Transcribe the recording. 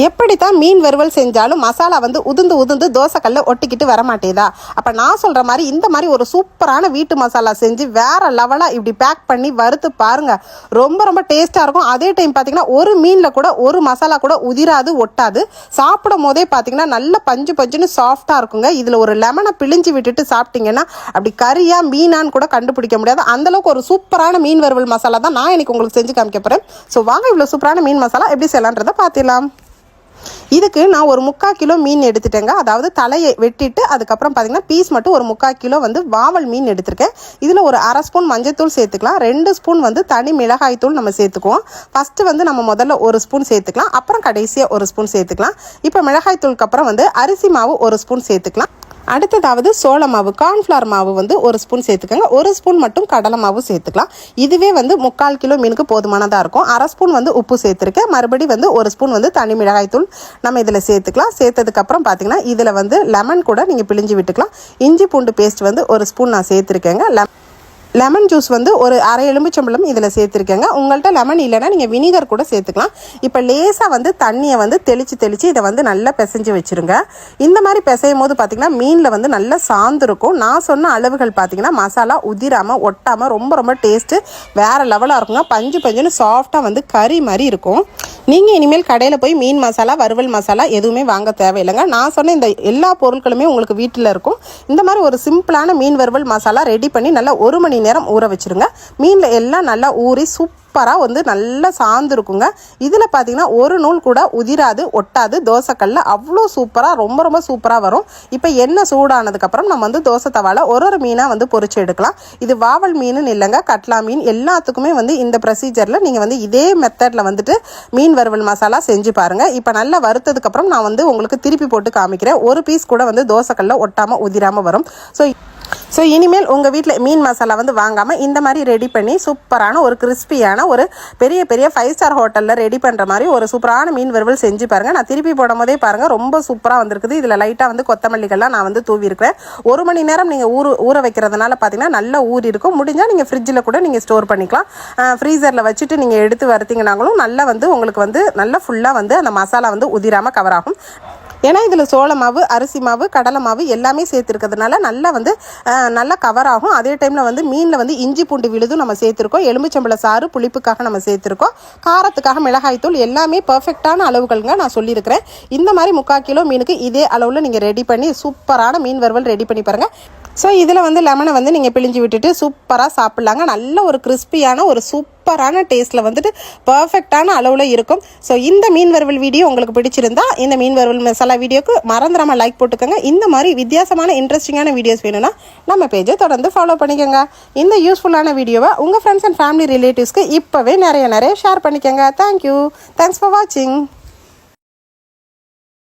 எப்படி தான் மீன் வறுவல் செஞ்சாலும் மசாலா வந்து உதுந்து உதுந்து தோசைக்கல்ல ஒட்டிக்கிட்டு வர மாட்டேதா அப்போ நான் சொல்கிற மாதிரி இந்த மாதிரி ஒரு சூப்பரான வீட்டு மசாலா செஞ்சு வேறு லெவலாக இப்படி பேக் பண்ணி வறுத்து பாருங்கள் ரொம்ப ரொம்ப டேஸ்ட்டாக இருக்கும். அதே டைம் பார்த்தீங்கன்னா ஒரு மீனில் கூட ஒரு மசாலா கூட உதிராது ஒட்டாது. சாப்பிடும் போதே பார்த்தீங்கன்னா நல்ல பஞ்சு பஞ்சுன்னு சாஃப்டாக இருக்குங்க. இதில் ஒரு லெமனை பிழிஞ்சு விட்டுட்டு சாப்பிட்டீங்கன்னா அப்படி கறியாக மீனான்னு கூட கண்டுபிடிக்க முடியாது. அந்தளவுக்கு ஒரு சூப்பரான மீன் வறுவல் மசாலா தான் நான் எனக்கு உங்களுக்கு செஞ்சு காமிக்க போகிறேன் ஸோ வாங்க இவ்வளோ சூப்பரான மீன் மசாலா எப்படி செய்யலான்றதை பார்த்துலாம் இதுக்கு நான் ஒரு முக்கால் கிலோ மீன் எடுத்துட்டேங்க. அதாவது தலையை வெட்டிட்டு அதுக்கப்புறம் பார்த்தீங்கன்னா பீஸ் மட்டும் ஒரு முக்கால் கிலோ வந்து வாவல் மீன் எடுத்திருக்கேன். இதில் ஒரு அரை ஸ்பூன் மஞ்சத்தூள் சேர்த்துக்கலாம். ரெண்டு ஸ்பூன் வந்து தனி மிளகாய் தூள் நம்ம சேர்த்துக்குவோம். ஃபஸ்ட்டு வந்து நம்ம முதல்ல ஒரு ஸ்பூன் சேர்த்துக்கலாம். அப்புறம் கடைசியாக ஒரு ஸ்பூன் சேர்த்துக்கலாம். இப்போ மிளகாய் தூளுக்கு அப்புறம் வந்து அரிசி மாவு ஒரு ஸ்பூன் சேர்த்துக்கலாம். அடுத்ததாவது சோள மாவு கார்ன்ஃப்ளவர் மாவு வந்து ஒரு ஸ்பூன் சேர்த்துக்கோங்க. ஒரு ஸ்பூன் மட்டும் கடலை மாவு சேர்த்துக்கலாம். இதுவே வந்து முக்கால் கிலோ மீனுக்கு போதுமானதாக இருக்கும். அரை ஸ்பூன் வந்து உப்பு சேர்த்துருக்கேன். மறுபடி வந்து ஒரு ஸ்பூன் வந்து தனி மிளகாய் தூள் நம்ம இதில் சேர்த்துக்கலாம். சேர்த்ததுக்கப்புறம் பார்த்தீங்கன்னா இதில் வந்து லெமன் கூட நீங்கள் பிழிஞ்சு விட்டுக்கலாம். இஞ்சி பூண்டு பேஸ்ட் வந்து ஒரு ஸ்பூன் நான் சேர்த்துருக்கேங்க. லெமன் லெமன் ஜூஸ் வந்து ஒரு அரை எலும்புச்சம்பளம் இதில் சேர்த்துருக்கேங்க. உங்கள்கிட்ட லெமன் இல்லைன்னா நீங்கள் வினிகர் கூட சேர்த்துக்கலாம். இப்போ லேசாக வந்து தண்ணியை வந்து தெளித்து தெளித்து இதை வந்து நல்லா பிசைஞ்சு வச்சுருங்க. இந்த மாதிரி பிசையும் போது பார்த்திங்கன்னா மீனில் வந்து நல்லா சார்ந்துருக்கும் நான் சொன்ன அளவுகள் பார்த்திங்கன்னா மசாலா உதிராமல் ஒட்டாமல் ரொம்ப ரொம்ப டேஸ்ட்டு வேறு லெவலாக இருக்குங்க. பஞ்சு பஞ்சுன்னு சாஃப்டாக வந்து கறி மாதிரி இருக்கும். நீங்கள் இனிமேல் கடையில் போய் மீன் மசாலா வறுவல் மசாலா எதுவுமே வாங்க தேவையில்லைங்க. நான் சொன்ன இந்த எல்லா பொருட்களுமே உங்களுக்கு வீட்டில் இருக்கும். இந்த மாதிரி ஒரு சிம்பிளான மீன் வறுவல் மசாலா ரெடி பண்ணி நல்லா ஒரு மணி நேரம் ஊற வச்சுருங்க. மீனில் எல்லாம் நல்லா ஊறி சூப் சூப்பராக வந்து நல்லா சார்ந்துருக்குங்க இதில் பார்த்தீங்கன்னா ஒரு நூல் கூட உதிராது ஒட்டாது. தோசைக்கல்ல அவ்வளோ சூப்பராக ரொம்ப ரொம்ப சூப்பராக வரும். இப்போ எண்ணெய் சூடானதுக்கப்புறம் நம்ம வந்து தோசை தவால ஒரு ஒரு மீனாக வந்து பொறிச்சு எடுக்கலாம். இது வாவல் மீனுன்னு இல்லைங்க கட்லா மீன். எல்லாத்துக்குமே வந்து இந்த ப்ரொசீஜரில் நீங்கள் வந்து இதே மெத்தடில் வந்துட்டு மீன் வறுவல் மசாலா செஞ்சு பாருங்கள் இப்போ நல்லா வறுத்ததுக்கப்புறம் நான் வந்து உங்களுக்கு திருப்பி போட்டு காமிக்கிறேன். ஒரு பீஸ் கூட வந்து தோசைக்கல்ல ஒட்டாமல் உதிராமல் வரும். ஸோ ஸோ இனிமேல் உங்கள் வீட்டில் மீன் மசாலா வந்து வாங்காமல் இந்த மாதிரி ரெடி பண்ணி சூப்பரான ஒரு கிறிஸ்பியான ஒரு பெரிய பெரிய ஃபைவ் ஸ்டார் ஹோட்டலில் ரெடி பண்ணுற மாதிரி ஒரு சூப்பரான மீன் வறுவல் செஞ்சு பாருங்கள் நான் திருப்பி போடும் போதே பாருங்கள் ரொம்ப சூப்பராக வந்திருக்குது. இதில் லைட்டாக வந்து கொத்தமல்லிகள்லாம் நான் வந்து தூவிருக்கிறேன் ஒரு மணி நேரம் நீங்கள் ஊற ஊற வைக்கிறதுனால பார்த்தீங்கன்னா நல்லா ஊறி இருக்கும். முடிஞ்சால் நீங்கள் ஃப்ரிட்ஜில் கூட நீங்கள் ஸ்டோர் பண்ணிக்கலாம். ஃப்ரீசரில் வச்சுட்டு நீங்கள் எடுத்து வரத்தீங்கன்னாங்களும் நல்லா வந்து உங்களுக்கு வந்து நல்லா ஃபுல்லாக வந்து அந்த மசாலா வந்து உதிராமல் கவர் ஆகும். ஏன்னா இதில் சோள மாவு அரிசி மாவு கடலை மாவு எல்லாமே சேர்த்துருக்கிறதுனால நல்லா வந்து நல்லா கவர் ஆகும். அதே டைமில் வந்து மீனில் வந்து இஞ்சி பூண்டு விழுதும் நம்ம சேர்த்துருக்கோம். எலுமிச்சம்பழ சாறு புளிப்புக்காக நம்ம சேர்த்துருக்கோம். காரத்துக்காக மிளகாய் தூள் எல்லாமே பர்ஃபெக்டான அளவுகளுங்க நான் சொல்லியிருக்கிறேன். இந்த மாதிரி முக்கால் கிலோ மீனுக்கு இதே அளவில் நீங்கள் ரெடி பண்ணி சூப்பரான மீன் வறுவல் ரெடி பண்ணி பாருங்கள் ஸோ இதில் வந்து லெமனை வந்து நீங்கள் பிழிஞ்சு விட்டுட்டு சூப்பராக சாப்பிட்லாங்க. நல்ல ஒரு கிறிஸ்பியான ஒரு சூப் சூப்பரான டேஸ்ட்டில் வந்துட்டு பர்ஃபெக்டான அளவில் இருக்கும். ஸோ இந்த மீன் வறுவல் வீடியோ உங்களுக்கு பிடிச்சிருந்தா இந்த மீன் வறுவல் மசாலா வீடியோக்கு மறந்துடாமல் லைக் போட்டுக்கோங்க. இந்த மாதிரி வித்தியாசமான இன்ட்ரெஸ்டிங்கான வீடியோஸ் வேணும்னா நம்ம பேஜை தொடர்ந்து ஃபாலோ பண்ணிக்கோங்க. இந்த யூஸ்ஃபுல்லான வீடியோவை உங்கள் ஃப்ரெண்ட்ஸ் அண்ட் ஃபேமிலி ரிலேட்டிவ்ஸ்க்கு இப்போவே நிறைய நிறைய ஷேர் பண்ணிக்கோங்க. தேங்க்யூ தேங்க்ஸ் ஃபார் வாட்சிங்